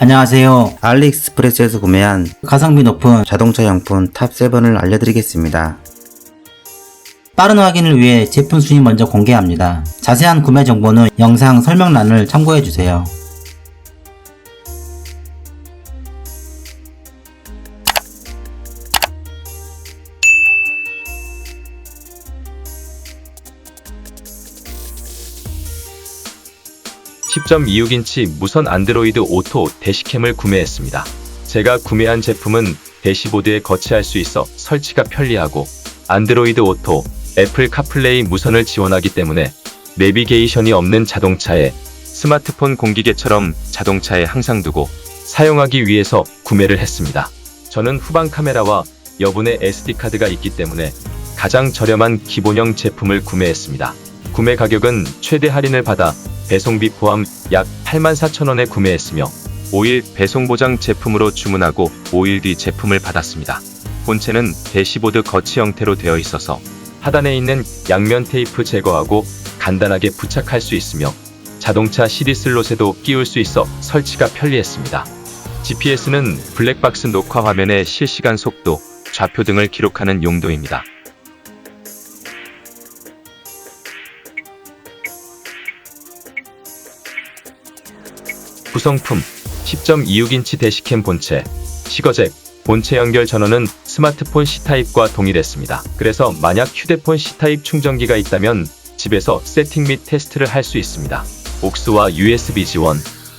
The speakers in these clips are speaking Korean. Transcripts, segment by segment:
안녕하세요. 알리익스프레스에서 구매한 가성비 높은 자동차 용품 탑7을 알려드리겠습니다. 빠른 확인을 위해 제품 순위 먼저 공개합니다. 자세한 구매 정보는 영상 설명란을 참고해주세요. 10.26인치 무선 안드로이드 오토 대시캠을 구매했습니다. 제가 구매한 제품은 대시보드에 거치할 수 있어 설치가 편리하고 안드로이드 오토, 애플 카플레이 무선을 지원하기 때문에 내비게이션이 없는 자동차에 스마트폰 공기계처럼 자동차에 항상 두고 사용하기 위해서 구매를 했습니다. 저는 후방 카메라와 여분의 SD카드가 있기 때문에 가장 저렴한 기본형 제품을 구매했습니다. 구매 가격은 최대 할인을 받아 배송비 포함 약 84,000원에 구매했으며 5일 배송 보장 제품으로 주문하고 5일 뒤 제품을 받았습니다. 본체는 대시보드 거치 형태로 되어 있어서 하단에 있는 양면 테이프 제거하고 간단하게 부착할 수 있으며 자동차 CD 슬롯에도 끼울 수 있어 설치가 편리했습니다. GPS는 블랙박스 녹화 화면의 실시간 속도, 좌표 등을 기록하는 용도입니다. 구성품 10.26인치 대시캠 본체 시거잭 본체 연결 전원은 스마트폰 C타입과 동일했습니다. 그래서 만약 휴대폰 C타입 충전기가 있다면 집에서 세팅 및 테스트를 할 수 있습니다. 옥스와 USB 지원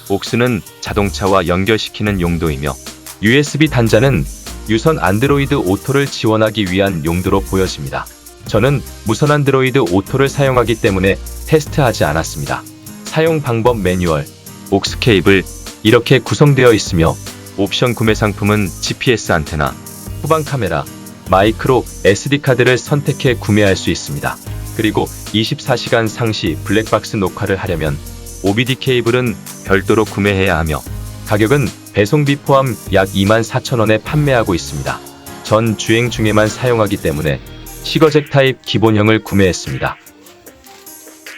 옥스는 자동차와 연결시키는 용도이며 USB 단자는 유선 안드로이드 오토를 지원하기 위한 용도로 보여집니다. 저는 무선 안드로이드 오토를 사용하기 때문에 테스트하지 않았습니다. 사용 방법 매뉴얼 옥스 케이블 이렇게 구성되어 있으며 옵션 구매 상품은 GPS 안테나, 후방 카메라, 마이크로 SD카드를 선택해 구매할 수 있습니다. 그리고 24시간 상시 블랙박스 녹화를 하려면 OBD 케이블은 별도로 구매해야 하며 가격은 배송비 포함 약 24,000원에 판매하고 있습니다. 전 주행 중에만 사용하기 때문에 시거잭 타입 기본형을 구매했습니다.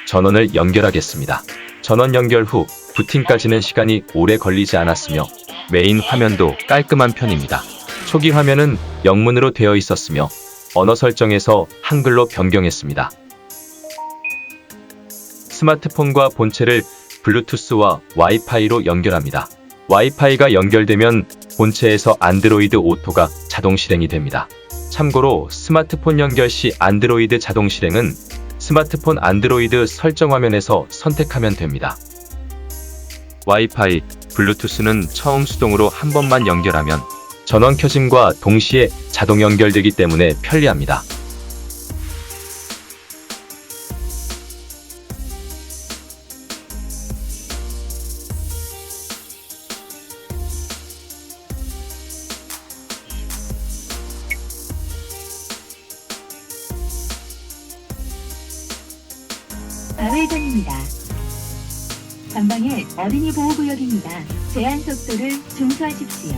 전원을 연결하겠습니다. 전원 연결 후 부팅까지는 시간이 오래 걸리지 않았으며 메인 화면도 깔끔한 편입니다. 초기 화면은 영문으로 되어 있었으며 언어 설정에서 한글로 변경했습니다. 스마트폰과 본체를 블루투스와 와이파이로 연결합니다. 와이파이가 연결되면 본체에서 안드로이드 오토가 자동 실행이 됩니다. 참고로 스마트폰 연결 시 안드로이드 자동 실행은 스마트폰 안드로이드 설정 화면에서 선택하면 됩니다. 와이파이, 블루투스는 처음 수동으로 한 번만 연결하면 전원 켜짐과 동시에 자동 연결되기 때문에 편리합니다. 마을전입니다. 전방에 어린이 보호구역입니다. 제한 속도를 준수하십시오.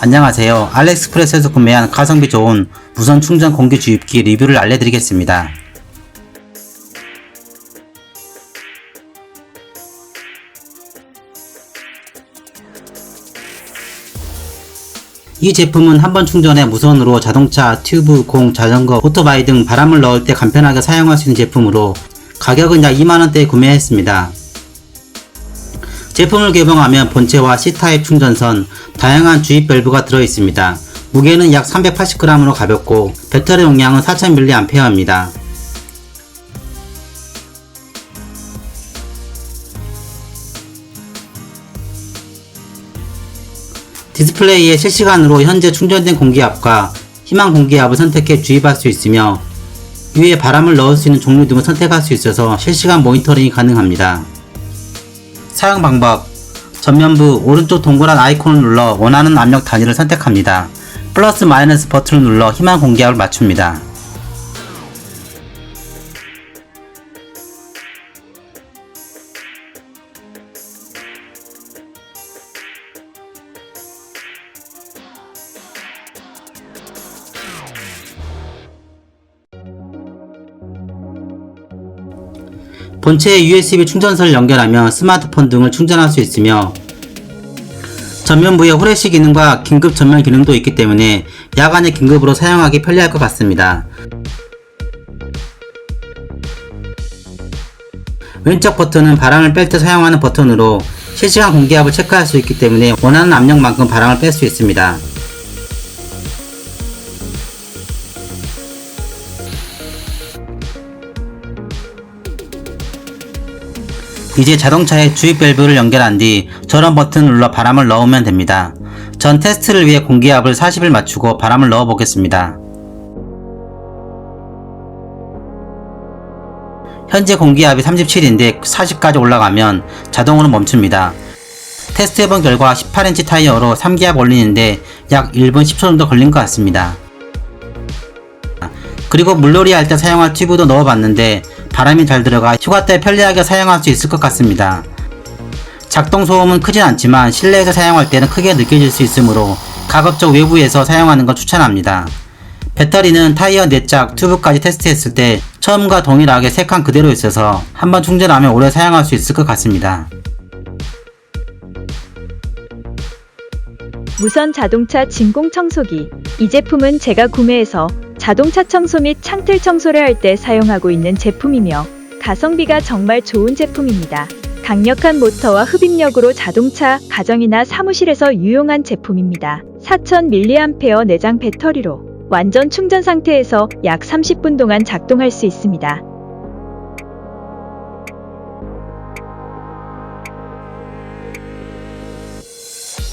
안녕하세요. 알리익스프레스에서 구매한 가성비 좋은 무선 충전 공기 주입기 리뷰를 알려드리겠습니다. 이 제품은 한 번 충전에 무선으로 자동차, 튜브, 공, 자전거, 오토바이 등 바람을 넣을 때 간편하게 사용할 수 있는 제품으로 가격은 약 2만원대에 구매했습니다. 제품을 개봉하면 본체와 C타입 충전선, 다양한 주입 밸브가 들어있습니다. 무게는 약 380g으로 가볍고 배터리 용량은 4000mAh입니다. 디스플레이에 실시간으로 현재 충전된 공기압과 희망 공기압을 선택해 주입할 수 있으며 위에 바람을 넣을 수 있는 종류 등을 선택할 수 있어서 실시간 모니터링이 가능합니다. 사용 방법 전면부 오른쪽 동그란 아이콘을 눌러 원하는 압력 단위를 선택합니다. 플러스 마이너스 버튼을 눌러 희망 공기압을 맞춥니다. 본체에 USB 충전선을 연결하며 스마트폰 등을 충전할 수 있으며 전면부에 후레쉬 기능과 긴급 전면 기능도 있기 때문에 야간에 긴급으로 사용하기 편리할 것 같습니다. 왼쪽 버튼은 바람을 뺄 때 사용하는 버튼으로 실시간 공기압을 체크할 수 있기 때문에 원하는 압력만큼 바람을 뺄 수 있습니다. 이제 자동차에 주입 밸브를 연결한 뒤 저런 버튼을 눌러 바람을 넣으면 됩니다. 전 테스트를 위해 공기압을 40을 맞추고 바람을 넣어 보겠습니다. 현재 공기압이 37인데 40까지 올라가면 자동으로 멈춥니다. 테스트해본 결과 18인치 타이어로 3기압 올리는데 약 1분 10초 정도 걸린 것 같습니다. 그리고 물놀이 할 때 사용할 튜브도 넣어봤는데 바람이 잘 들어가 휴가 때 편리하게 사용할 수 있을 것 같습니다. 작동 소음은 크진 않지만 실내에서 사용할 때는 크게 느껴질 수 있으므로 가급적 외부에서 사용하는 걸 추천합니다. 배터리는 타이어 4짝, 튜브까지 테스트했을 때 처음과 동일하게 3칸 그대로 있어서 한번 충전하면 오래 사용할 수 있을 것 같습니다. 무선 자동차 진공 청소기. 이 제품은 제가 구매해서 자동차 청소 및 창틀 청소를 할 때 사용하고 있는 제품이며 가성비가 정말 좋은 제품입니다. 강력한 모터와 흡입력으로 자동차, 가정이나 사무실에서 유용한 제품입니다. 4000mAh 내장 배터리로 완전 충전 상태에서 약 30분 동안 작동할 수 있습니다.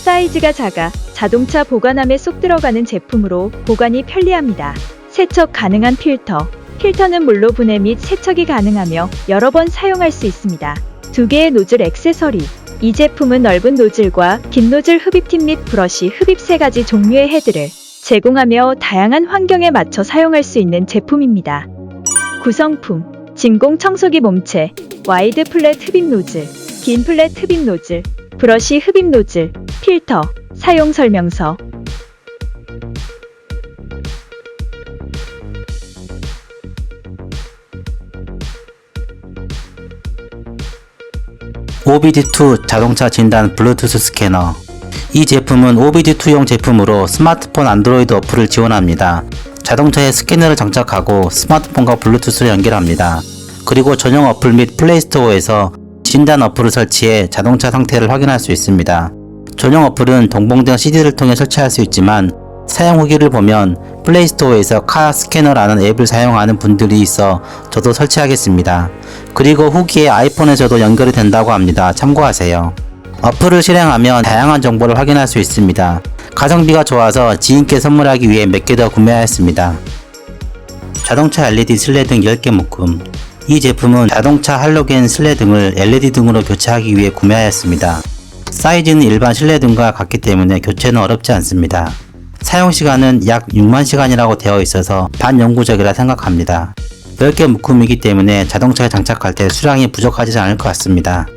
사이즈가 작아 자동차 보관함에 쏙 들어가는 제품으로 보관이 편리합니다. 세척 가능한 필터. 필터는 물로 분해 및 세척이 가능하며 여러 번 사용할 수 있습니다. 두 개의 노즐 액세서리. 이 제품은 넓은 노즐과 긴 노즐 흡입팁 및 브러쉬 흡입 세 가지 종류의 헤드를 제공하며 다양한 환경에 맞춰 사용할 수 있는 제품입니다. 구성품 진공 청소기 몸체 와이드 플랫 흡입 노즐 긴 플랫 흡입 노즐 브러쉬 흡입 노즐 필터 사용 설명서 OBD2 자동차 진단 블루투스 스캐너 이 제품은 OBD2용 제품으로 스마트폰 안드로이드 어플을 지원합니다. 자동차에 스캐너를 장착하고 스마트폰과 블루투스를 연결합니다. 그리고 전용 어플 및 플레이스토어에서 진단 어플을 설치해 자동차 상태를 확인할 수 있습니다. 전용 어플은 동봉된 CD를 통해 설치할 수 있지만 사용 후기를 보면 플레이스토어에서 카 스캐너라는 앱을 사용하는 분들이 있어 저도 설치하겠습니다. 그리고 후기에 아이폰에서도 연결이 된다고 합니다. 참고하세요. 어플을 실행하면 다양한 정보를 확인할 수 있습니다. 가성비가 좋아서 지인께 선물하기 위해 몇 개 더 구매하였습니다. 자동차 LED 슬레 등 10개 묶음 이 제품은 자동차 할로겐 슬레 등을 LED 등으로 교체하기 위해 구매하였습니다. 사이즈는 일반 실내 등과 같기 때문에 교체는 어렵지 않습니다. 사용 시간은 약 6만 시간이라고 되어 있어서 반영구적이라 생각합니다. 10개 묶음이기 때문에 자동차에 장착할 때 수량이 부족하지 않을 것 같습니다.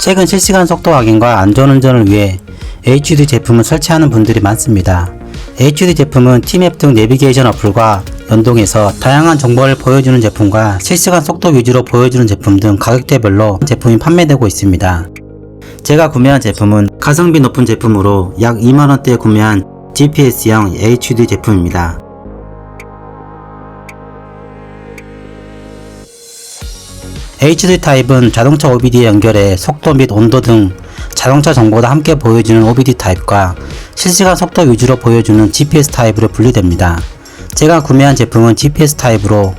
최근 실시간 속도 확인과 안전운전을 위해 HD 제품을 설치하는 분들이 많습니다. HD 제품은 티맵 등 내비게이션 어플과 연동해서 다양한 정보를 보여주는 제품과 실시간 속도 위주로 보여주는 제품 등 가격대별로 제품이 판매되고 있습니다. 제가 구매한 제품은 가성비 높은 제품으로 약 2만원대에 구매한 GPS형 HD 제품입니다. HD 타입은 자동차 OBD에 연결해 속도 및 온도 등 자동차 정보도 함께 보여주는 OBD 타입과 실시간 속도 위주로 보여주는 GPS 타입으로 분리됩니다. 제가 구매한 제품은 GPS 타입으로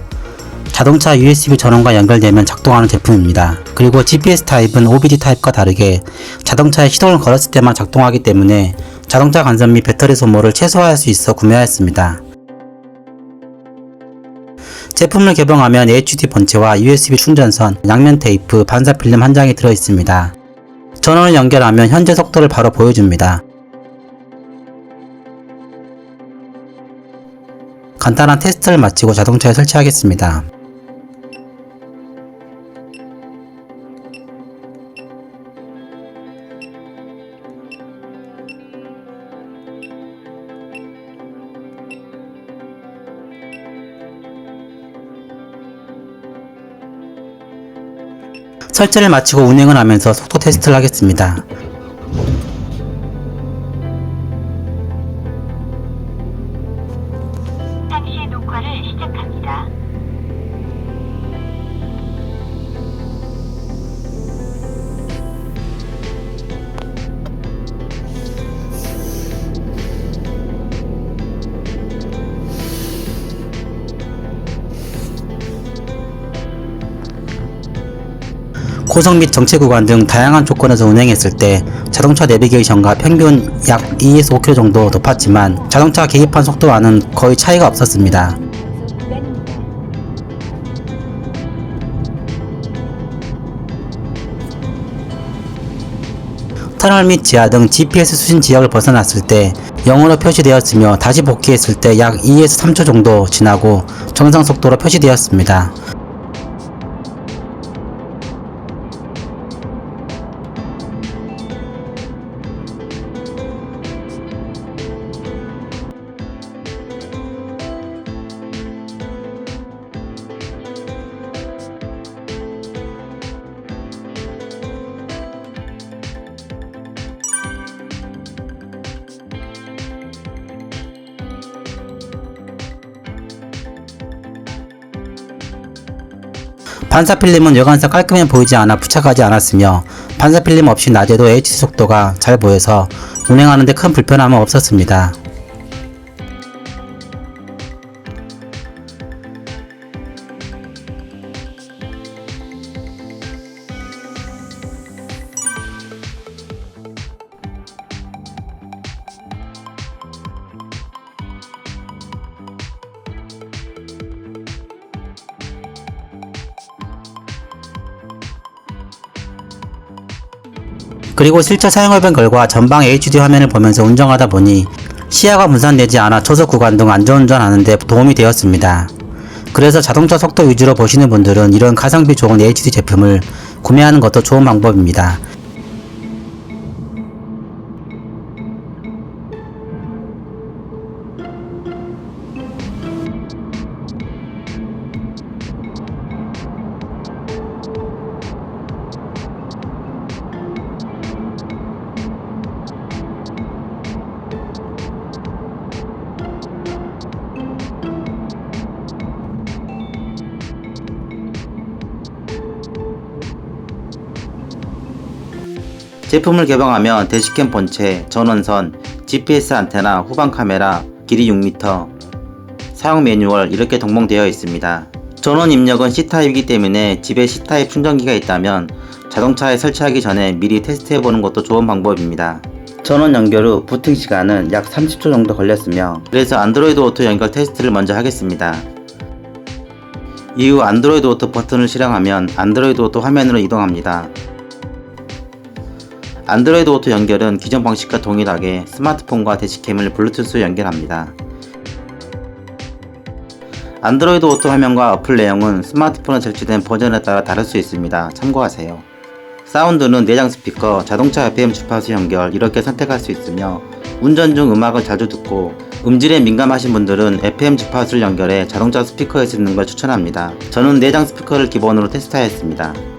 자동차 USB 전원과 연결되면 작동하는 제품입니다. 그리고 GPS 타입은 OBD 타입과 다르게 자동차에 시동을 걸었을 때만 작동하기 때문에 자동차 간섭 및 배터리 소모를 최소화할 수 있어 구매하였습니다. 제품을 개봉하면 HD 본체와 USB 충전선, 양면 테이프, 반사 필름 한 장이 들어 있습니다. 전원을 연결하면 현재 속도를 바로 보여줍니다. 간단한 테스트를 마치고 자동차에 설치하겠습니다. 설치를 마치고 운행을 하면서 속도 테스트를 하겠습니다. 고속 및 정체 구간 등 다양한 조건에서 운행했을 때 자동차 내비게이션과 평균 약 2에서 5km 정도 높았지만 자동차 계기판 속도와는 거의 차이가 없었습니다. 터널 및 지하 등 GPS 수신 지역을 벗어났을 때 0으로 표시되었으며 다시 복귀했을 때 약 2에서 3초 정도 지나고 정상 속도로 표시되었습니다. 반사 필름은 여간사 깔끔해 보이지 않아 부착하지 않았으며 반사 필름 없이 낮에도 HD 속도가 잘 보여서 운행하는데 큰 불편함은 없었습니다. 그리고 실제 사용해본 결과 전방 HD 화면을 보면서 운전하다 보니 시야가 분산되지 않아 초속 구간 등 안전운전 하는데 도움이 되었습니다. 그래서 자동차 속도 위주로 보시는 분들은 이런 가성비 좋은 HD 제품을 구매하는 것도 좋은 방법입니다. 제품을 개방하면 대시캠 본체, 전원선, GPS 안테나, 후방 카메라, 길이 6m, 사용 매뉴얼 이렇게 동봉되어 있습니다. 전원 입력은 C타입이기 때문에 집에 C타입 충전기가 있다면 자동차에 설치하기 전에 미리 테스트해보는 것도 좋은 방법입니다. 전원 연결 후 부팅 시간은 약 30초 정도 걸렸으며 그래서 안드로이드 오토 연결 테스트를 먼저 하겠습니다. 이후 안드로이드 오토 버튼을 실행하면 안드로이드 오토 화면으로 이동합니다. 안드로이드 오토 연결은 기존 방식과 동일하게 스마트폰과 대시캠을 블루투스로 연결합니다. 안드로이드 오토 화면과 어플 내용은 스마트폰에 설치된 버전에 따라 다를 수 있습니다. 참고하세요. 사운드는 내장 스피커, 자동차 FM 주파수 연결 이렇게 선택할 수 있으며 운전 중 음악을 자주 듣고 음질에 민감하신 분들은 FM 주파수를 연결해 자동차 스피커에 쓰는 걸 추천합니다. 저는 내장 스피커를 기본으로 테스트하였습니다.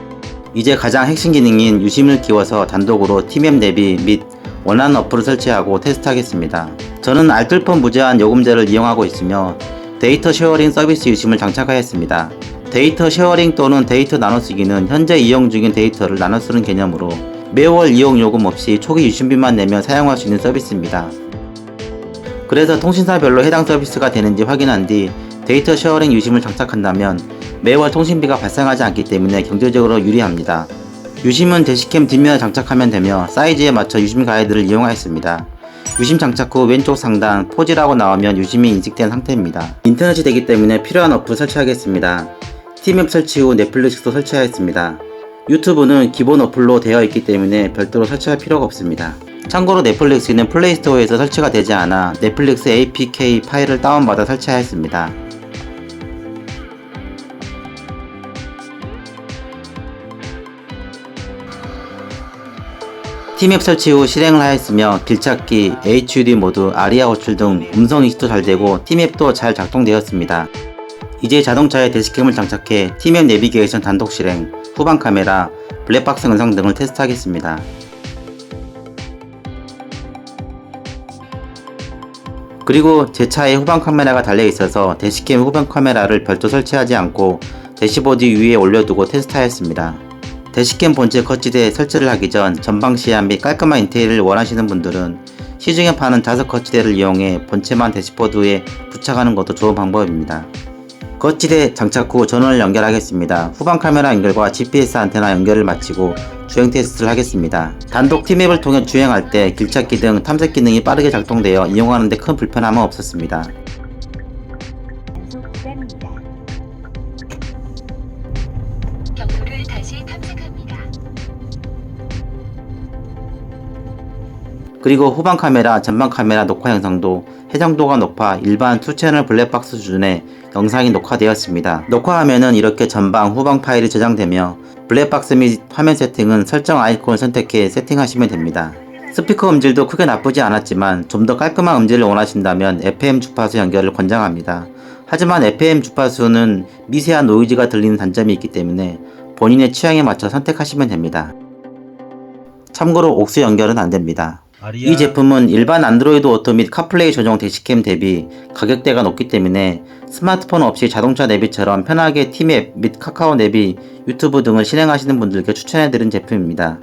이제 가장 핵심 기능인 유심을 끼워서 단독으로 팀앱 내비 및 원하는 어플을 설치하고 테스트하겠습니다. 저는 알뜰폰 무제한 요금제를 이용하고 있으며 데이터 쉐어링 서비스 유심을 장착하였습니다. 데이터 쉐어링 또는 데이터 나눠쓰기는 현재 이용 중인 데이터를 나눠 쓰는 개념으로 매월 이용 요금 없이 초기 유심비만 내면 사용할 수 있는 서비스입니다. 그래서 통신사별로 해당 서비스가 되는지 확인한 뒤 데이터 쉐어링 유심을 장착한다면 매월 통신비가 발생하지 않기 때문에 경제적으로 유리합니다. 유심은 대시캠 뒷면에 장착하면 되며 사이즈에 맞춰 유심 가이드를 이용하였습니다. 유심 장착 후 왼쪽 상단 포지라고 나오면 유심이 인식된 상태입니다. 인터넷이 되기 때문에 필요한 어플 설치하겠습니다. 팀앱 설치 후 넷플릭스도 설치하였습니다. 유튜브는 기본 어플로 되어 있기 때문에 별도로 설치할 필요가 없습니다. 참고로 넷플릭스는 플레이스토어에서 설치가 되지 않아 넷플릭스 APK 파일을 다운받아 설치하였습니다. 팀앱 설치 후 실행을 하였으며 길찾기, HUD 모드, 아리아 호출 등 음성 인식도 잘 되고 팀앱도 잘 작동되었습니다. 이제 자동차에 대시캠을 장착해 팀앱 내비게이션 단독 실행, 후방 카메라, 블랙박스 영상 등을 테스트하겠습니다. 그리고 제 차에 후방 카메라가 달려 있어서 대시캠 후방 카메라를 별도 설치하지 않고 대시보드 위에 올려두고 테스트하였습니다. 대시캠 본체 거치대에 설치를 하기 전 전방 시야 및 깔끔한 인테리어를 원하시는 분들은 시중에 파는 자석 거치대를 이용해 본체만 대시보드에 부착하는 것도 좋은 방법입니다. 거치대 장착 후 전원을 연결하겠습니다. 후방 카메라 연결과 GPS 안테나 연결을 마치고 주행 테스트를 하겠습니다. 단독 T맵을 통해 주행할 때 길찾기 등 탐색 기능이 빠르게 작동되어 이용하는데 큰 불편함은 없었습니다. 그리고 후방 카메라, 전방 카메라 녹화 영상도 해상도가 높아 일반 2채널 블랙박스 수준의 영상이 녹화되었습니다. 녹화하면은 이렇게 전방, 후방 파일이 저장되며 블랙박스 및 화면 세팅은 설정 아이콘을 선택해 세팅하시면 됩니다. 스피커 음질도 크게 나쁘지 않았지만 좀 더 깔끔한 음질을 원하신다면 FM 주파수 연결을 권장합니다. 하지만 FM 주파수는 미세한 노이즈가 들리는 단점이 있기 때문에 본인의 취향에 맞춰 선택하시면 됩니다. 참고로 옥수 연결은 안 됩니다. 이 제품은 일반 안드로이드 오토 및 카플레이 조정 대시캠 대비 가격대가 높기 때문에 스마트폰 없이 자동차 내비처럼 편하게 티맵 및 카카오 내비, 유튜브 등을 실행하시는 분들께 추천해드린 제품입니다.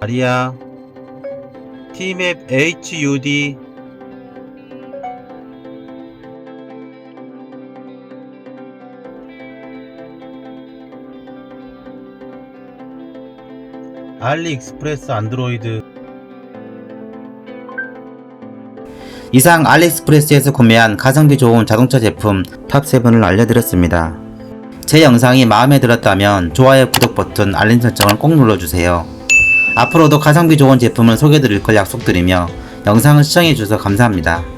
아리아 T맵 HUD 알리익스프레스 안드로이드 이상 알리익스프레스에서 구매한 가성비 좋은 자동차 제품 탑7을 알려드렸습니다. 제 영상이 마음에 들었다면 좋아요, 구독 버튼, 알림 설정을 꼭 눌러주세요. 앞으로도 가성비 좋은 제품을 소개해드릴 걸 약속드리며 영상을 시청해주셔서 감사합니다.